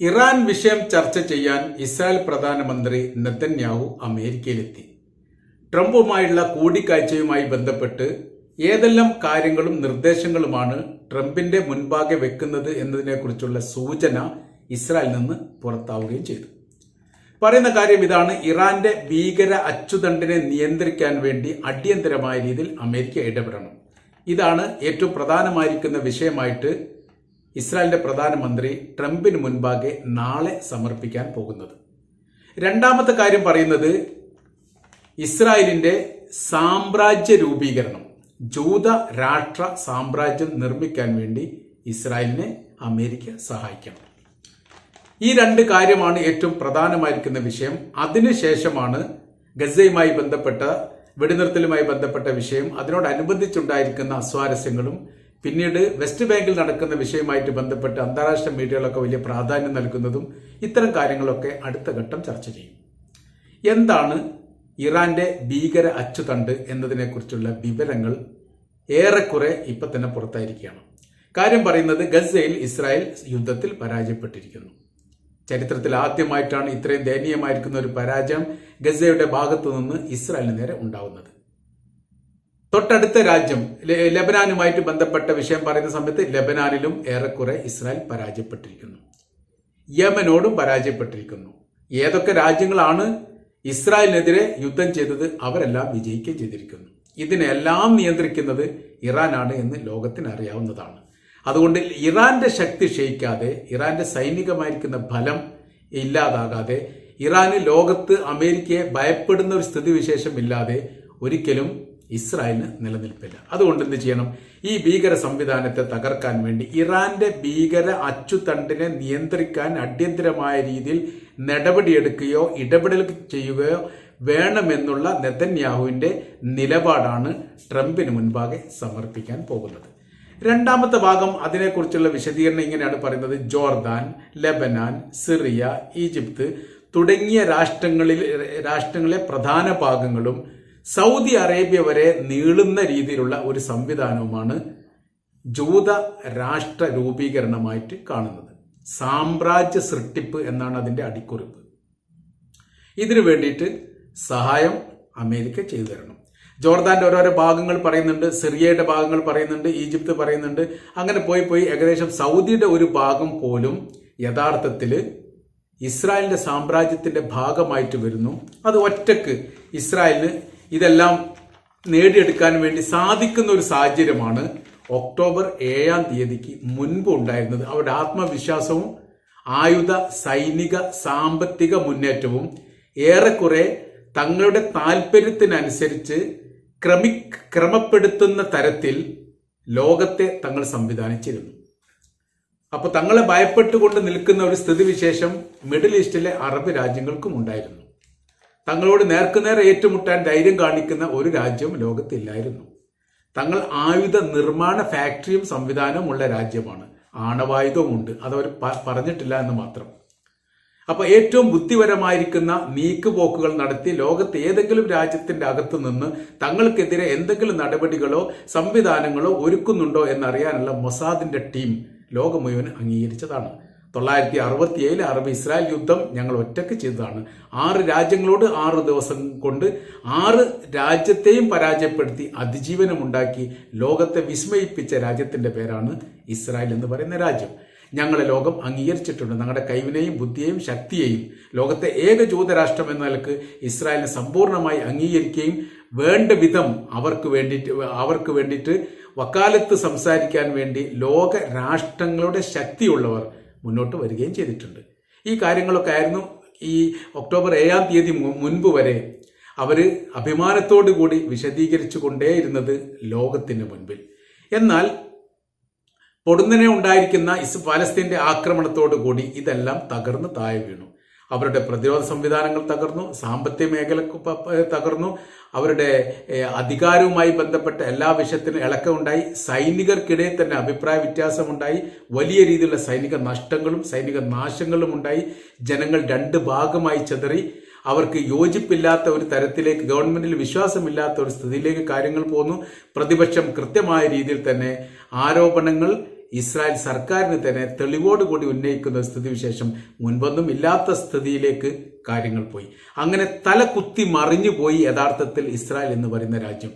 Iran വിഷയം ചർച്ച ചെയ്യാൻ ഇസ്രായേൽ പ്രധാനമന്ത്രി നെതന്യാഹു അമേരിക്കയിലെത്തി. ട്രംപുമായുള്ള കൂടിക്കാഴ്ചയുമായി ബന്ധപ്പെട്ട് ഏതെല്ലാം കാര്യങ്ങളും നിർദ്ദേശങ്ങളുമാണ് ട്രംപിന്റെ മുൻപാകെ വെക്കുന്നത് എന്നതിനെക്കുറിച്ചുള്ള സൂചന ഇസ്രായേലിൽ നിന്ന് പുറത്താവുകയും ചെയ്തു. പറയുന്ന കാര്യം ഇതാണ് ഇറാന്റെ ഭീകര അച്ചുതണ്ടിനെ നിയന്ത്രിക്കാൻ വേണ്ടി അടിയന്തരമായ രീതിയിൽ അമേരിക്ക ഇടപെടണം. ഇതാണ് ഏറ്റവും പ്രധാനമായിരിക്കുന്ന വിഷയമായിട്ട് ഇസ്രായേലിന്റെ പ്രധാനമന്ത്രി ട്രംപിന് മുൻപാകെ നാളെ സമർപ്പിക്കാൻ പോകുന്നത്. രണ്ടാമത്തെ കാര്യം പറയുന്നത് ഇസ്രായേലിന്റെ സാമ്രാജ്യ രൂപീകരണം ജൂത രാഷ്ട്ര സാമ്രാജ്യം നിർമ്മിക്കാൻ വേണ്ടി ഇസ്രായേലിനെ അമേരിക്ക സഹായിക്കണം. ഈ രണ്ട് കാര്യമാണ് ഏറ്റവും പ്രധാനമായിരിക്കുന്ന വിഷയം. അതിനുശേഷമാണ് ഗസയുമായി ബന്ധപ്പെട്ട വെടിനിർത്തലുമായി ബന്ധപ്പെട്ട വിഷയം. അതിനോടനുബന്ധിച്ചുണ്ടായിരിക്കുന്ന അസ്വാരസ്യങ്ങളും പിന്നീട് വെസ്റ്റ് ബാങ്കിൽ നടക്കുന്ന വിഷയമായിട്ട് ബന്ധപ്പെട്ട് അന്താരാഷ്ട്ര മീഡിയകളൊക്കെ വലിയ പ്രാധാന്യം നൽകുന്നതും ഇത്തരം കാര്യങ്ങളൊക്കെ അടുത്ത ഘട്ടം ചർച്ച ചെയ്യും. എന്താണ് ഇറാന്റെ ഭീകര അച്ചുതണ്ട് എന്നതിനെക്കുറിച്ചുള്ള വിവരങ്ങൾ ഏറെക്കുറെ ഇപ്പൊ തന്നെ പുറത്തായിരിക്കുകയാണ്. കാര്യം പറയുന്നത് ഗസയിൽ ഇസ്രായേൽ യുദ്ധത്തിൽ പരാജയപ്പെട്ടിരിക്കുന്നു. ചരിത്രത്തിൽ ആദ്യമായിട്ടാണ് ഇത്രയും ദയനീയമായിരിക്കുന്ന ഒരു പരാജയം ഗസയുടെ ഭാഗത്തു നിന്ന് ഇസ്രായേലിന് നേരെ ഉണ്ടാവുന്നത്. തൊട്ടടുത്ത രാജ്യം ലബനാനുമായിട്ട് ബന്ധപ്പെട്ട വിഷയം പറയുന്ന സമയത്ത് ലബനാനിലും ഏറെക്കുറെ ഇസ്രായേൽ പരാജയപ്പെട്ടിരിക്കുന്നു. യമനോടും പരാജയപ്പെട്ടിരിക്കുന്നു. ഏതൊക്കെ രാജ്യങ്ങളാണ് ഇസ്രായേലിനെതിരെ യുദ്ധം ചെയ്തത് അവരെല്ലാം വിജയിക്കുകയും ചെയ്തിരിക്കുന്നു. ഇതിനെല്ലാം നിയന്ത്രിക്കുന്നത് ഇറാനാണ് എന്ന് ലോകത്തിന് അറിയാവുന്നതാണ്. അതുകൊണ്ട് ഇറാന്റെ ശക്തി ക്ഷയിക്കാതെ ഇറാന്റെ സൈനികമായിരിക്കുന്ന ഫലം ഇല്ലാതാകാതെ ഇറാന് ലോകത്ത് അമേരിക്കയെ ഭയപ്പെടുന്ന ഒരു സ്ഥിതിവിശേഷം ഇല്ലാതെ ഒരിക്കലും ഇസ്രായേലിന് നിലനിൽപ്പില്ല. അതുകൊണ്ട് എന്ത് ചെയ്യണം? ഈ ഭീകര സംവിധാനത്തെ തകർക്കാൻ വേണ്ടി ഇറാന്റെ ഭീകര അച്ചുതണ്ടിനെ നിയന്ത്രിക്കാൻ അടിയന്തരമായ രീതിയിൽ നടപടിയെടുക്കുകയോ ഇടപെടൽ ചെയ്യുകയോ വേണമെന്നുള്ള നെതന്യാഹുവിന്റെ നിലപാടാണ് ട്രംപിന് മുൻപാകെ സമർപ്പിക്കാൻ പോകുന്നത്. രണ്ടാമത്തെ ഭാഗം അതിനെക്കുറിച്ചുള്ള വിശദീകരണം ഇങ്ങനെയാണ് പറയുന്നത്. ജോർദാൻ ലെബനാൻ സിറിയ ഈജിപ്ത് തുടങ്ങിയ രാഷ്ട്രങ്ങളിൽ രാഷ്ട്രങ്ങളിലെ പ്രധാന ഭാഗങ്ങളും സൗദി അറേബ്യ വരെ നീളുന്ന രീതിയിലുള്ള ഒരു സംവിധാനവുമാണ് ജൂത രാഷ്ട്ര രൂപീകരണമായിട്ട് കാണുന്നത്. സാമ്രാജ്യ സൃഷ്ടിപ്പ് എന്നാണ് അതിന്റെ അടിക്കുറിപ്പ്. ഇതിനു വേണ്ടിയിട്ട് സഹായം അമേരിക്ക ചെയ്തു തരണം. ജോർദാന്റെ ഓരോരോ ഭാഗങ്ങൾ പറയുന്നുണ്ട് സിറിയയുടെ ഭാഗങ്ങൾ പറയുന്നുണ്ട് ഈജിപ്ത് പറയുന്നുണ്ട്. അങ്ങനെ പോയി പോയി ഏകദേശം സൗദിയുടെ ഒരു ഭാഗം പോലും യഥാർത്ഥത്തിൽ ഇസ്രായേലിന്റെ സാമ്രാജ്യത്തിന്റെ ഭാഗമായിട്ട് വരുന്നു. അത് ഒറ്റയ്ക്ക് ഇസ്രായേലിന് ഇതെല്ലാം നേടിയെടുക്കാൻ വേണ്ടി സാധിക്കുന്ന ഒരു സാഹചര്യമാണ് ഒക്ടോബർ ഏഴാം തീയതിക്ക് മുൻപ് ഉണ്ടായിരുന്നത്. അവരുടെ ആത്മവിശ്വാസവും ആയുധ സൈനിക സാമ്പത്തിക മുന്നേറ്റവും ഏറെക്കുറെ തങ്ങളുടെ താല്പര്യത്തിനനുസരിച്ച് ക്രമി ക്രമപ്പെടുത്തുന്ന തരത്തിൽ ലോകത്തെ തങ്ങൾ സംവിധാനിച്ചിരുന്നു. അപ്പോൾ തങ്ങളെ ഭയപ്പെട്ടുകൊണ്ട് നിൽക്കുന്ന ഒരു സ്ഥിതിവിശേഷം മിഡിൽ ഈസ്റ്റിലെ അറബ് രാജ്യങ്ങൾക്കും ഉണ്ടായിരുന്നു. തങ്ങളോട് നേർക്കുനേർ ഏറ്റുമുട്ടാൻ ധൈര്യം കാണിക്കുന്ന ഒരു രാജ്യവും ലോകത്തില്ലായിരുന്നു. തങ്ങൾ ആയുധ നിർമ്മാണ ഫാക്ടറിയും സംവിധാനവും ഉള്ള രാജ്യമാണ്. ആണവായുധവും ഉണ്ട് അതവർ പറഞ്ഞിട്ടില്ല എന്ന് മാത്രം. അപ്പൊ ഏറ്റവും ബുദ്ധിപരമായിരിക്കുന്ന നീക്കുപോക്കുകൾ നടത്തി ലോകത്തെ ഏതെങ്കിലും രാജ്യത്തിന്റെ അകത്തു നിന്ന് തങ്ങൾക്കെതിരെ എന്തെങ്കിലും നടപടികളോ സംവിധാനങ്ങളോ ഒരുക്കുന്നുണ്ടോ എന്നറിയാനുള്ള മൊസാദിന്റെ ടീം ലോകം മുഴുവൻ അംഗീകരിച്ചതാണ്. തൊള്ളായിരത്തി അറുപത്തി ഏഴിൽ അറബ് ഇസ്രായേൽ യുദ്ധം ഞങ്ങൾ ഒറ്റയ്ക്ക് ചെയ്തതാണ്. ആറ് രാജ്യങ്ങളോട് ആറ് ദിവസം കൊണ്ട് ആറ് രാജ്യത്തെയും പരാജയപ്പെടുത്തി അതിജീവനമുണ്ടാക്കി ലോകത്തെ വിസ്മയിപ്പിച്ച രാജ്യത്തിന്റെ പേരാണ് ഇസ്രായേൽ എന്ന് പറയുന്ന രാജ്യം. ഞങ്ങളെ ലോകം അംഗീകരിച്ചിട്ടുണ്ട്. ഞങ്ങളുടെ കൈവിനെയും ബുദ്ധിയെയും ശക്തിയെയും ലോകത്തെ ഏക ജൂതരാഷ്ട്രം എന്ന നിലയ്ക്ക് ഇസ്രായേലിനെ സമ്പൂർണമായി അംഗീകരിക്കുകയും വേണ്ട വിധം അവർക്ക് വേണ്ടിയിട്ട് അവർക്ക് വേണ്ടിയിട്ട് വക്കാലത്ത് സംസാരിക്കാൻ വേണ്ടി ലോക രാഷ്ട്രങ്ങളുടെ ശക്തിയുള്ളവർ മുന്നോട്ട് വരികയും ചെയ്തിട്ടുണ്ട്. ഈ കാര്യങ്ങളൊക്കെ ആയിരുന്നു ഈ ഒക്ടോബർ ഏഴാം തീയതി മുൻപ് വരെ അവർ അഭിമാനത്തോടു കൂടി വിശദീകരിച്ചു കൊണ്ടേയിരുന്നത് ലോകത്തിന് മുൻപിൽ. എന്നാൽ പൊടുന്നനെ ഉണ്ടായിരിക്കുന്ന ഇസ് ഫലസ്തീന്റെ ആക്രമണത്തോടു കൂടി ഇതെല്ലാം തകർന്ന് താഴെ വീണു. അവരുടെ പ്രതിരോധ സംവിധാനങ്ങൾ തകർന്നു സാമ്പത്തിക മേഖല തകർന്നു അവരുടെ അധികാരവുമായി ബന്ധപ്പെട്ട എല്ലാ വിഷയത്തിനും ഇളക്കമുണ്ടായി സൈനികർക്കിടയിൽ തന്നെ അഭിപ്രായ വ്യത്യാസമുണ്ടായി വലിയ രീതിയിലുള്ള സൈനിക നഷ്ടങ്ങളും സൈനിക നാശങ്ങളും ഉണ്ടായി ജനങ്ങൾ രണ്ട് ഭാഗമായി ചെതറി അവർക്ക് യോജിപ്പില്ലാത്ത ഒരു തരത്തിലേക്ക് ഗവൺമെന്റിൽ വിശ്വാസമില്ലാത്ത ഒരു സ്ഥിതിയിലേക്ക് കാര്യങ്ങൾ പോന്നു പ്രതിപക്ഷം കൃത്യമായ രീതിയിൽ തന്നെ ആരോപണങ്ങൾ ഇസ്രായേൽ സർക്കാരിന് തന്നെ തെളിവോട് കൂടി ഉന്നയിക്കുന്ന സ്ഥിതിവിശേഷം മുൻപൊന്നും ഇല്ലാത്ത സ്ഥിതിയിലേക്ക് കാര്യങ്ങൾ പോയി. അങ്ങനെ തല കുത്തി മറിഞ്ഞു പോയി യഥാർത്ഥത്തിൽ ഇസ്രായേൽ എന്ന് പറയുന്ന രാജ്യം.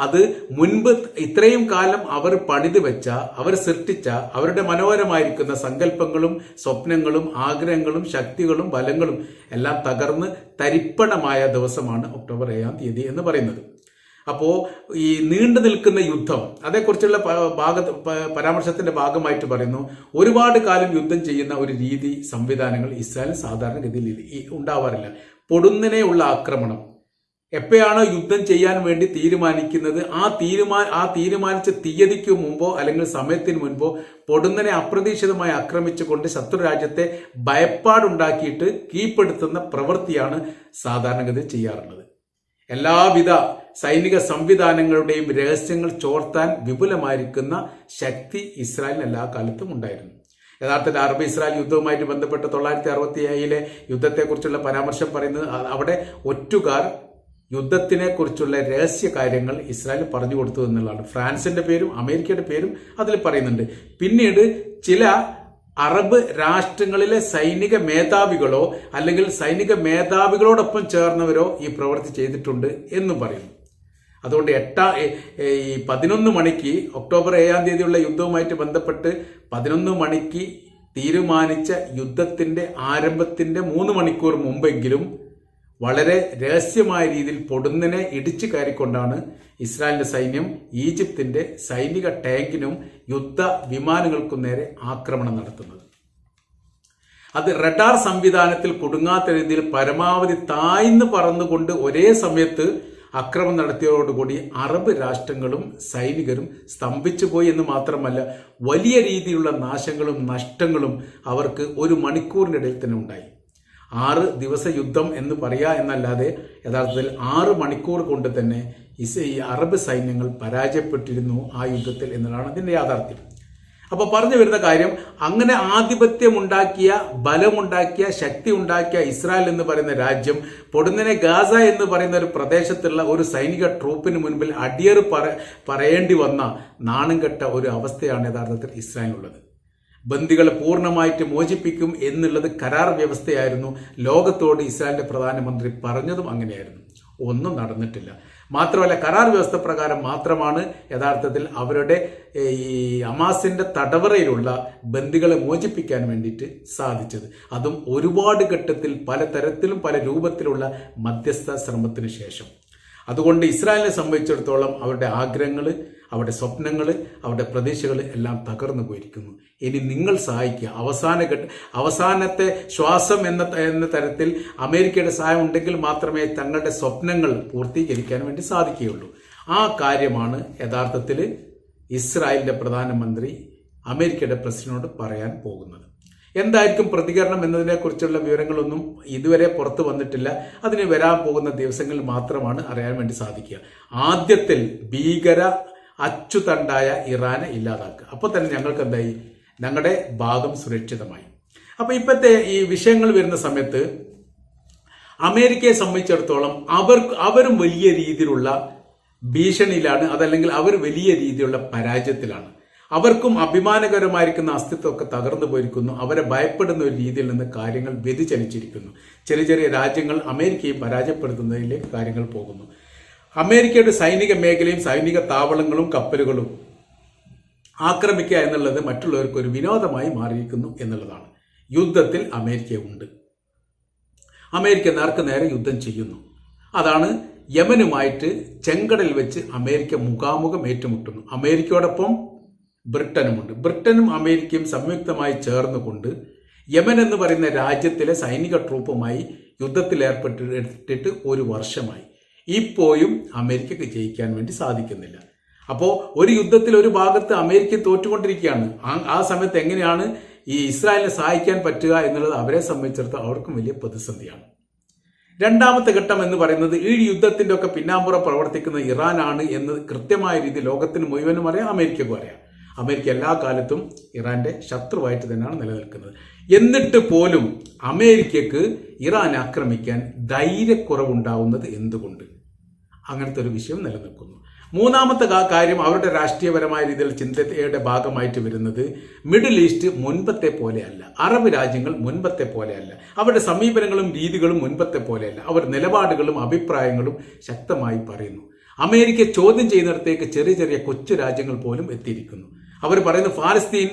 അത് മുൻപ് ഇത്രയും കാലം അവർ പണിത് വെച്ച അവർ സൃഷ്ടിച്ച അവരുടെ മനോഹരമായിരിക്കുന്ന സങ്കല്പങ്ങളും സ്വപ്നങ്ങളും ആഗ്രഹങ്ങളും ശക്തികളും ബലങ്ങളും എല്ലാം തകർന്ന് തരിപ്പണമായ ദിവസമാണ് ഒക്ടോബർ ഏഴാം തീയതി എന്ന് പറയുന്നത്. അപ്പോ ഈ നീണ്ടു നിൽക്കുന്ന യുദ്ധം അതേക്കുറിച്ചുള്ള ഭാഗ പരാമർശത്തിന്റെ ഭാഗമായിട്ട് പറയുന്നു ഒരുപാട് കാലം യുദ്ധം ചെയ്യുന്ന ഒരു രീതി സംവിധാനങ്ങൾ ഇസ്രായേൽ സാധാരണഗതിയിൽ ഉണ്ടാവാറില്ല. പൊടുന്നിനെയുള്ള ആക്രമണം. എപ്പോഴാണോ യുദ്ധം ചെയ്യാൻ വേണ്ടി തീരുമാനിക്കുന്നത് ആ തീരുമാ ആ തീരുമാനിച്ച തീയതിക്ക് മുമ്പോ അല്ലെങ്കിൽ സമയത്തിന് മുൻപോ പൊടുന്നനെ അപ്രതീക്ഷിതമായി ആക്രമിച്ചുകൊണ്ട് ശത്രു രാജ്യത്തെ ഭയപ്പാടുണ്ടാക്കിയിട്ട് കീഴ്പ്പെടുത്തുന്ന പ്രവൃത്തിയാണ് സാധാരണഗതി ചെയ്യാറുള്ളത്. എല്ലാവിധ സൈനിക സംവിധാനങ്ങളുടെയും രഹസ്യങ്ങൾ ചോർത്താൻ വിപുലമായിരിക്കുന്ന ശക്തി ഇസ്രായേലിന് എല്ലാ കാലത്തും ഉണ്ടായിരുന്നു. യഥാർത്ഥത്തിൽ അറബ് ഇസ്രായേൽ യുദ്ധവുമായിട്ട് ബന്ധപ്പെട്ട് തൊള്ളായിരത്തി അറുപത്തി ഏഴിലെ യുദ്ധത്തെക്കുറിച്ചുള്ള പരാമർശം പറയുന്നത് അവിടെ ഒറ്റുകാർ യുദ്ധത്തിനെ കുറിച്ചുള്ള രഹസ്യ കാര്യങ്ങൾ ഇസ്രായേൽ പറഞ്ഞു കൊടുത്തു എന്നുള്ളതാണ്. ഫ്രാൻസിന്റെ പേരും അമേരിക്കയുടെ പേരും അതിൽ പറയുന്നുണ്ട്. പിന്നീട് ചില അറബ് രാഷ്ട്രങ്ങളിലെ സൈനിക മേധാവികളോ അല്ലെങ്കിൽ സൈനിക മേധാവികളോടൊപ്പം ചേർന്നവരോ ഈ പ്രവൃത്തി ചെയ്തിട്ടുണ്ട് എന്നും പറയുന്നു. അതുകൊണ്ട് എട്ടാ ഈ പതിനൊന്ന് മണിക്ക് ഒക്ടോബർ ഏഴാം തീയതിയുള്ള യുദ്ധവുമായിട്ട് ബന്ധപ്പെട്ട് പതിനൊന്ന് മണിക്ക് തീരുമാനിച്ച യുദ്ധത്തിന്റെ ആരംഭത്തിന്റെ മൂന്ന് മണിക്കൂർ മുമ്പെങ്കിലും വളരെ രഹസ്യമായ രീതിയിൽ പൊടുന്നിനെ ഇടിച്ചു കയറിക്കൊണ്ടാണ് ഇസ്രായേലിന്റെ സൈന്യം ഈജിപ്തിന്റെ സൈനിക ടാങ്കിനും യുദ്ധ വിമാനങ്ങൾക്കും നേരെ ആക്രമണം നടത്തുന്നത്. അത് റഡാർ സംവിധാനത്തിൽ കുടുങ്ങാത്ത രീതിയിൽ പരമാവധി താഴ്ന്നു പറന്നുകൊണ്ട് ഒരേ സമയത്ത് അക്രമം നടത്തിയതോടുകൂടി അറബ് രാഷ്ട്രങ്ങളും സൈനികരും സ്തംഭിച്ചു പോയി എന്ന് മാത്രമല്ല വലിയ രീതിയിലുള്ള നാശങ്ങളും നഷ്ടങ്ങളും അവർക്ക് ഒരു മണിക്കൂറിനിടയിൽ തന്നെ ഉണ്ടായി. ആറ് ദിവസ യുദ്ധം എന്ന് പറയാ എന്നല്ലാതെ യഥാർത്ഥത്തിൽ ആറ് മണിക്കൂർ കൊണ്ട് തന്നെ ഈ അറബ് സൈന്യങ്ങൾ പരാജയപ്പെട്ടിരുന്നു ആ യുദ്ധത്തിൽ എന്നതാണ് അതിന്റെ യാഥാർത്ഥ്യം. അപ്പോൾ പറഞ്ഞു വരുന്ന കാര്യം അങ്ങനെ ആധിപത്യമുണ്ടാക്കിയ ബലമുണ്ടാക്കിയ ശക്തി ഉണ്ടാക്കിയ ഇസ്രായേൽ എന്ന് പറയുന്ന രാജ്യം പൊടുന്നനെ ഗാസ എന്ന് പറയുന്ന ഒരു പ്രദേശത്തുള്ള ഒരു സൈനിക ട്രൂപ്പിന് മുൻപിൽ അടിയറ് പറ പറയേണ്ടി വന്ന നാണം കെട്ട ഒരു അവസ്ഥയാണ് യഥാർത്ഥത്തിൽ ഇസ്രായേലിനുള്ളത്. ബന്ദികളെ പൂർണമായിട്ട് മോചിപ്പിക്കും എന്നുള്ളത് കരാർ വ്യവസ്ഥയായിരുന്നു. ലോകത്തോട് ഇസ്രായേലിന്റെ പ്രധാനമന്ത്രി പറഞ്ഞതും അങ്ങനെയായിരുന്നു. ഒന്നും നടന്നിട്ടില്ല. മാത്രമല്ല കരാർ വ്യവസ്ഥ പ്രകാരം മാത്രമാണ് യഥാർത്ഥത്തിൽ അവരുടെ ഈ അമാസിന്റെ തടവറയിലുള്ള ബന്ദികളെ മോചിപ്പിക്കാൻ വേണ്ടിയിട്ട് സാധിച്ചത്. അതും ഒരുപാട് ഘട്ടത്തിൽ പലതരത്തിലും പല രൂപത്തിലുള്ള മധ്യസ്ഥ ശ്രമത്തിന് ശേഷം. അതുകൊണ്ട് ഇസ്രായേലിനെ സംബന്ധിച്ചിടത്തോളം അവരുടെ ആഗ്രഹങ്ങൾ അവരുടെ സ്വപ്നങ്ങൾ അവരുടെ പ്രതീക്ഷകൾ എല്ലാം തകർന്നു പോയിരിക്കുന്നു. ഇനി നിങ്ങൾ സഹായിക്കുക. അവസാന ഘട്ട അവസാനത്തെ ശ്വാസം എന്ന എന്ന തരത്തിൽ അമേരിക്കയുടെ സഹായം ഉണ്ടെങ്കിൽ മാത്രമേ തങ്ങളുടെ സ്വപ്നങ്ങൾ പൂർത്തീകരിക്കാൻ വേണ്ടി സാധിക്കുകയുള്ളൂ. ആ കാര്യമാണ് യഥാർത്ഥത്തിൽ ഇസ്രായേലിന്റെ പ്രധാനമന്ത്രി അമേരിക്കയുടെ പ്രസിഡന്റിനോട് പറയാൻ പോകുന്നത്. എന്തായിരിക്കും പ്രതികരണം എന്നതിനെക്കുറിച്ചുള്ള വിവരങ്ങളൊന്നും ഇതുവരെ പുറത്തു വന്നിട്ടില്ല. അതിന് വരാൻ പോകുന്ന ദിവസങ്ങളിൽ മാത്രമാണ് അറിയാൻ വേണ്ടി സാധിക്കുക. ആദ്യത്തിൽ ഭീകര അച്ചുതണ്ടായ ഇറാനെ ഇല്ലാതാക്കുക. അപ്പോൾ തന്നെ ഞങ്ങൾക്ക് എന്തായി? ഞങ്ങളുടെ ഭാഗം സുരക്ഷിതമായി. അപ്പോൾ ഇപ്പോഴത്തെ ഈ വിഷയങ്ങൾ വരുന്ന സമയത്ത് അമേരിക്കയെ സംബന്ധിച്ചിടത്തോളം അവർ അവരും വലിയ രീതിയിലുള്ള ഭീഷണിയിലാണ് അതല്ലെങ്കിൽ അവർ വലിയ രീതിയിലുള്ള പരാജയത്തിലാണ്. അവർക്കും അഭിമാനകരമായിരിക്കുന്ന അസ്തിത്വമൊക്കെ തകർന്നു പോയിരിക്കുന്നു. അവരെ ഭയപ്പെടുന്ന ഒരു രീതിയിൽ നിന്ന് കാര്യങ്ങൾ വ്യതിചലിച്ചിരിക്കുന്നു. ചെറിയ ചെറിയ രാജ്യങ്ങൾ അമേരിക്കയെ പരാജയപ്പെടുത്തുന്നതിലേക്ക് കാര്യങ്ങൾ പോകുന്നു. അമേരിക്കയുടെ സൈനിക മേഖലയും സൈനിക താവളങ്ങളും കപ്പലുകളും ആക്രമിക്കുക എന്നുള്ളത് മറ്റുള്ളവർക്ക് ഒരു വിനോദമായി മാറിയിരിക്കുന്നു എന്നുള്ളതാണ്. യുദ്ധത്തിൽ അമേരിക്ക ഉണ്ട്. അമേരിക്ക നേർക്ക് നേരെ യുദ്ധം ചെയ്യുന്നു. അതാണ് യമനുമായിട്ട് ചെങ്കടൽ വെച്ച് അമേരിക്ക മുഖാമുഖം ഏറ്റുമുട്ടുന്നു. അമേരിക്കയോടൊപ്പം ബ്രിട്ടനുമുണ്ട്. ബ്രിട്ടനും അമേരിക്കയും സംയുക്തമായി ചേർന്നുകൊണ്ട് യമൻ എന്ന് പറയുന്ന രാജ്യത്തിലെ സൈനിക ട്രൂപ്പുമായി യുദ്ധത്തിൽ ഏർപ്പെട്ടിട്ട് ഒരു വർഷമായി. ഇപ്പോഴും അമേരിക്കക്ക് ജയിക്കാൻ വേണ്ടി സാധിക്കുന്നില്ല. അപ്പോൾ ഒരു യുദ്ധത്തിൽ ഒരു ഭാഗത്ത് അമേരിക്ക തോറ്റുകൊണ്ടിരിക്കുകയാണ്. ആ- സമയത്ത് എങ്ങനെയാണ് ഈ ഇസ്രായേലിനെ സഹായിക്കാൻ പറ്റുക എന്നുള്ളത് അവരെ സംബന്ധിച്ചിടത്തോളം അവർക്കും വലിയ പ്രതിസന്ധിയാണ്. രണ്ടാമത്തെ ഘട്ടം എന്ന് പറയുന്നത് ഈ യുദ്ധത്തിന്റെ ഒക്കെ പിന്നാമ്പുറം പ്രവർത്തിക്കുന്ന ഇറാനാണ് എന്ന് കൃത്യമായ രീതി ലോകത്തിന് മുഴുവനും അറിയാം അമേരിക്കക്കും അറിയാം. അമേരിക്ക എല്ലാ കാലത്തും ഇറാന്റെ ശത്രുവായിട്ട് തന്നെയാണ് നിലനിൽക്കുന്നത്. എന്നിട്ട് പോലും അമേരിക്കക്ക് ഇറാൻ ആക്രമിക്കാൻ ധൈര്യക്കുറവുണ്ടാവുന്നത് എന്തുകൊണ്ട്? അങ്ങനത്തെ ഒരു വിഷയം നിലനിൽക്കുന്നു. മൂന്നാമത്തെ കാര്യം അവരുടെ രാഷ്ട്രീയപരമായ രീതിയിൽ ചിന്തയുടെ ഭാഗമായിട്ട് വരുന്നത് മിഡിൽ ഈസ്റ്റ് മുൻപത്തെ പോലെയല്ല. അറബ് രാജ്യങ്ങൾ മുൻപത്തെ പോലെയല്ല. അവരുടെ സമീപനങ്ങളും രീതികളും മുൻപത്തെ പോലെയല്ല. അവർ നിലപാടുകളും അഭിപ്രായങ്ങളും ശക്തമായി പറയുന്നു. അമേരിക്ക ചോദ്യം ചെയ്യുന്നിടത്തേക്ക് ചെറിയ ചെറിയ കൊച്ചു രാജ്യങ്ങൾ പോലും എത്തിയിരിക്കുന്നു. അവർ പറയുന്നു ഫാലസ്തീൻ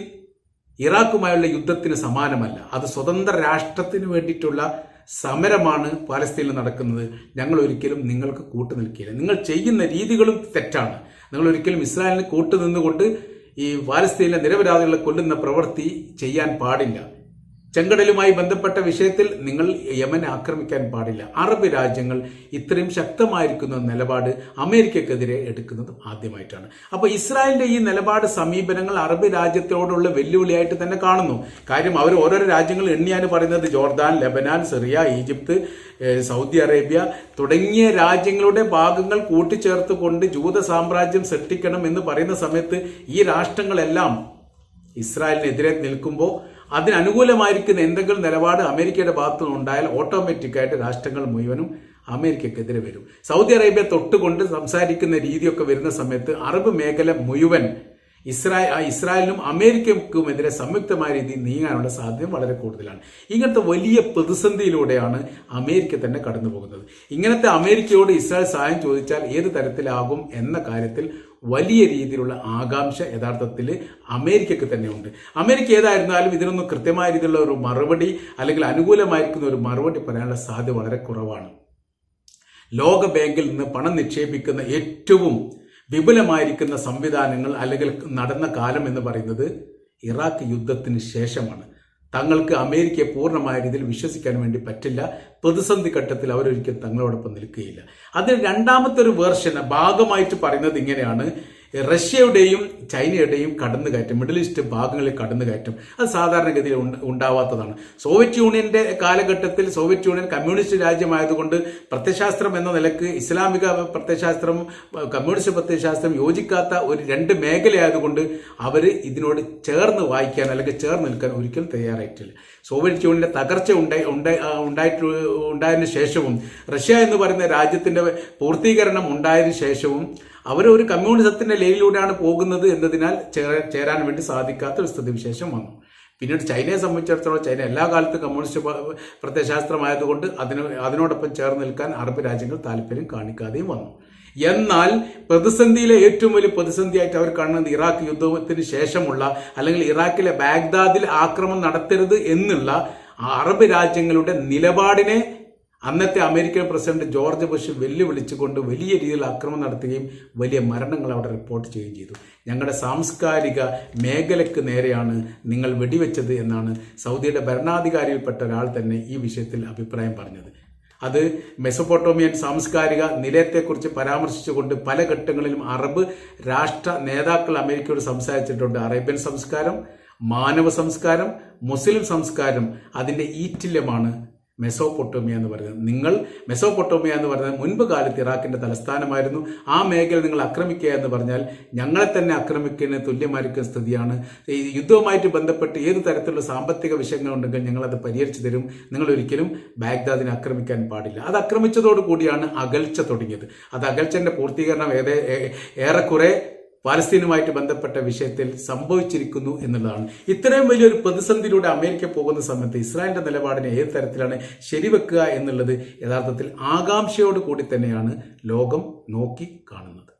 ഇറാഖുമായുള്ള യുദ്ധത്തിന് സമാനമല്ല. അത് സ്വതന്ത്ര രാഷ്ട്രത്തിന് വേണ്ടിയിട്ടുള്ള സമരമാണ് പാലസ്തീനിൽ നടക്കുന്നത്. ഞങ്ങൾ ഒരിക്കലും നിങ്ങൾക്ക് കൂട്ടു നിൽക്കില്ല. നിങ്ങൾ ചെയ്യുന്ന രീതികളും തെറ്റാണ്. നിങ്ങൾ ഒരിക്കലും ഇസ്രായേലിന് കൂട്ടുനിന്നുകൊണ്ട് ഈ പാലസ്തീനിലെ നിരപരാധികളെ കൊല്ലുന്ന പ്രവൃത്തി ചെയ്യാൻ പാടില്ല. ചെങ്കടലുമായി ബന്ധപ്പെട്ട വിഷയത്തിൽ നിങ്ങൾ യമനെ ആക്രമിക്കാൻ പാടില്ല. അറബ് രാജ്യങ്ങൾ ഇത്രയും ശക്തമായിരിക്കുന്ന നിലപാട് അമേരിക്കക്കെതിരെ എടുക്കുന്നത് ആദ്യമായിട്ടാണ്. അപ്പോൾ ഇസ്രായേലിന്റെ ഈ നിലപാട് സമീപനങ്ങൾ അറബ് രാജ്യത്തോടുള്ള വെല്ലുവിളിയായിട്ട് തന്നെ കാണുന്നു. കാര്യം അവർ ഓരോരോ രാജ്യങ്ങൾ എണ്ണിയാണ് പറയുന്നത് Jordan Lebanon Syria Egypt Saudi Arabia തുടങ്ങിയ രാജ്യങ്ങളുടെ ഭാഗങ്ങൾ കൂട്ടിച്ചേർത്തുകൊണ്ട് ജൂത സാമ്രാജ്യം സൃഷ്ടിക്കണം എന്ന് പറയുന്ന സമയത്ത് ഈ രാഷ്ട്രങ്ങളെല്ലാം ഇസ്രായേലിനെതിരെ നിൽക്കുമ്പോൾ അതിനനുകൂലമായിരിക്കുന്ന എന്തെങ്കിലും നിലപാട് അമേരിക്കയുടെ ഭാഗത്തു നിന്നുണ്ടായാൽ ഓട്ടോമാറ്റിക്കായിട്ട് രാഷ്ട്രങ്ങൾ മുഴുവനും അമേരിക്കക്കെതിരെ വരും. സൗദി അറേബ്യ തൊട്ടുകൊണ്ട് സംസാരിക്കുന്ന രീതിയൊക്കെ വരുന്ന സമയത്ത് അറബ് മേഖല മുഴുവൻ ഇസ്രായേൽ ഇസ്രായേലിനും അമേരിക്കക്കുമെതിരെ സംയുക്തമായ രീതിയിൽ നീങ്ങാനുള്ള സാധ്യത വളരെ കൂടുതലാണ്. ഇങ്ങനത്തെ വലിയ പ്രതിസന്ധിയിലൂടെയാണ് അമേരിക്ക തന്നെ കടന്നു പോകുന്നത് ഇങ്ങനത്തെ അമേരിക്കയോട് ഇസ്രായേൽ സഹായം ചോദിച്ചാൽ ഏത് തരത്തിലാകും എന്ന കാര്യത്തിൽ വലിയ രീതിയിലുള്ള ആകാംക്ഷ യഥാർത്ഥത്തിൽ അമേരിക്കക്ക് തന്നെയുണ്ട്. അമേരിക്ക ഏതായിരുന്നാലും ഇതിനൊന്നും കൃത്യമായ രീതിയിലുള്ള ഒരു മറുപടി അല്ലെങ്കിൽ അനുകൂലമായിരിക്കുന്ന ഒരു മറുപടി പറയാനുള്ള സാധ്യത വളരെ കുറവാണ്. ലോക ബാങ്കിൽ നിന്ന് പണം നിക്ഷേപിക്കുന്ന ഏറ്റവും വിപുലമായിരിക്കുന്ന സംവിധാനങ്ങൾ അല്ലെങ്കിൽ നടന്ന കാലം എന്ന് പറയുന്നത് ഇറാഖ് യുദ്ധത്തിന് ശേഷമാണ്. തങ്ങൾക്ക് അമേരിക്കയെ പൂർണമായ രീതിയിൽ വിശ്വസിക്കാൻ വേണ്ടി പറ്റില്ല. പ്രതിസന്ധി ഘട്ടത്തിൽ അവരൊരിക്കലും തങ്ങളോടൊപ്പം നിൽക്കുകയില്ല. അതിന് രണ്ടാമത്തെ ഒരു വേർഷൻ ഭാഗമായിട്ട് പറയുന്നത് ഇങ്ങനെയാണ്. റഷ്യയുടെയും ചൈനയുടെയും കടന്നുകയറ്റം മിഡിൽ ഈസ്റ്റ് ഭാഗങ്ങളിൽ കടന്നുകയറ്റം അത് സാധാരണഗതിയിൽ ഉണ്ടാവാത്തതാണ്. സോവിയറ്റ് യൂണിയന്റെ കാലഘട്ടത്തിൽ സോവിയറ്റ് യൂണിയൻ കമ്മ്യൂണിസ്റ്റ് രാജ്യമായതുകൊണ്ട് പ്രത്യശാസ്ത്രം എന്ന നിലയ്ക്ക് ഇസ്ലാമിക പ്രത്യശാസ്ത്രം കമ്മ്യൂണിസ്റ്റ് പ്രത്യശാസ്ത്രം യോജിക്കാത്ത ഒരു രണ്ട് മേഖലയായതുകൊണ്ട് അവർ ഇതിനോട് ചേർന്ന് വായിക്കാൻ അല്ലെങ്കിൽ ചേർന്ന് നിൽക്കാൻ ഒരിക്കലും തയ്യാറായിട്ടില്ല. സോവിയറ്റ് യൂണിയന്റെ തകർച്ച ഉണ്ടായി ഉണ്ടായി- ഉണ്ടായിട്ട് ഉണ്ടായതിനു ശേഷവും റഷ്യ എന്ന് പറയുന്ന രാജ്യത്തിന്റെ പൂർത്തീകരണം ഉണ്ടായതിനു ശേഷവും അവർ ഒരു കമ്മ്യൂണിസത്തിന്റെ ലയിലൂടെയാണ് പോകുന്നത് എന്നതിനാൽ ചേരാൻ വേണ്ടി സാധിക്കാത്ത ഒരു സ്ഥിതിവിശേഷം വന്നു. പിന്നീട് ചൈനയെ സംബന്ധിച്ചിടത്തോളം ചൈന എല്ലാ കാലത്തും കമ്മ്യൂണിസ്റ്റ് പ്രത്യശാസ്ത്രമായതുകൊണ്ട് അതിന് അതിനോടൊപ്പം ചേർന്ന് നിൽക്കാൻ അറബ് രാജ്യങ്ങൾ താല്പര്യം കാണിക്കാതെയും വന്നു. എന്നാൽ പ്രതിസന്ധിയിലെ ഏറ്റവും വലിയ പ്രതിസന്ധിയായിട്ട് അവർ കാണുന്നത് ഇറാഖ് യുദ്ധത്തിന് ശേഷമുള്ള അല്ലെങ്കിൽ ഇറാഖിലെ ബാഗ്ദാദിൽ ആക്രമണം നടത്തരുത് എന്നുള്ള അറബ് രാജ്യങ്ങളുടെ നിലപാടിനെ അന്നത്തെ അമേരിക്കൻ പ്രസിഡന്റ് ജോർജ് ബുഷ് വെല്ലുവിളിച്ചുകൊണ്ട് വലിയ രീതിയിൽ ആക്രമണം നടത്തുകയും വലിയ മരണങ്ങൾ അവിടെ റിപ്പോർട്ട് ചെയ്യുകയും ചെയ്തു. ഞങ്ങളുടെ സാംസ്കാരിക മേഖലയ്ക്ക് നേരെയാണ് നിങ്ങൾ വെടിവെച്ചത് എന്നാണ് സൗദിയുടെ ഭരണാധികാരിയിൽപ്പെട്ട ഒരാൾ തന്നെ ഈ വിഷയത്തിൽ അഭിപ്രായം പറഞ്ഞത്. അത് മെസൊപ്പൊട്ടോമിയൻ സാംസ്കാരിക നിലയത്തെക്കുറിച്ച് പരാമർശിച്ചുകൊണ്ട് പല ഘട്ടങ്ങളിലും അറബ് രാഷ്ട്ര നേതാക്കൾ അമേരിക്കയോട് സംസാരിച്ചിട്ടുണ്ട്. അറേബ്യൻ സംസ്കാരം മാനവ സംസ്കാരം മുസ്ലിം സംസ്കാരം അതിന്റെ ഈറ്റില്യമാണ് മെസോപ്പൊട്ടോമിയ എന്ന് പറയുന്നത്. നിങ്ങൾ മെസോപൊട്ടോമിയ എന്ന് പറഞ്ഞാൽ മുൻപ് കാലത്ത് ഇറാഖിന്റെ തലസ്ഥാനമായിരുന്നു. ആ മേഖല നിങ്ങൾ ആക്രമിക്കുക എന്ന് പറഞ്ഞാൽ ഞങ്ങളെ തന്നെ ആക്രമിക്കുന്ന തുല്യമായിരിക്കുന്ന സ്ഥിതിയാണ്. ഈ യുദ്ധവുമായിട്ട് ബന്ധപ്പെട്ട് ഏത് തരത്തിലുള്ള സാമ്പത്തിക വിഷയങ്ങളുണ്ടെങ്കിൽ ഞങ്ങളത് പരിഹരിച്ചു തരും. നിങ്ങൾ ഒരിക്കലും ബാഗ്ദാദിനെ ആക്രമിക്കാൻ പാടില്ല. അത് ആക്രമിച്ചതോടുകൂടിയാണ് അകൽച്ച തുടങ്ങിയത്. അത് അകൽച്ചന്റെ പൂർത്തീകരണം ഏറെ ഏറെക്കുറെ പാലസ്തീനുമായിട്ട് ബന്ധപ്പെട്ട വിഷയത്തിൽ സംഭവിച്ചിരിക്കുന്നു എന്നുള്ളതാണ്. ഇത്രയും വലിയൊരു പ്രതിസന്ധിയിലൂടെ അമേരിക്ക പോകുന്ന സമയത്ത് ഇസ്രായേലിന്റെ നിലപാടിനെ ഏത് തരത്തിലാണ് ശരിവെക്കുക എന്നുള്ളത് യഥാർത്ഥത്തിൽ ആകാംക്ഷയോട് കൂടി തന്നെയാണ് ലോകം നോക്കി കാണുന്നത്.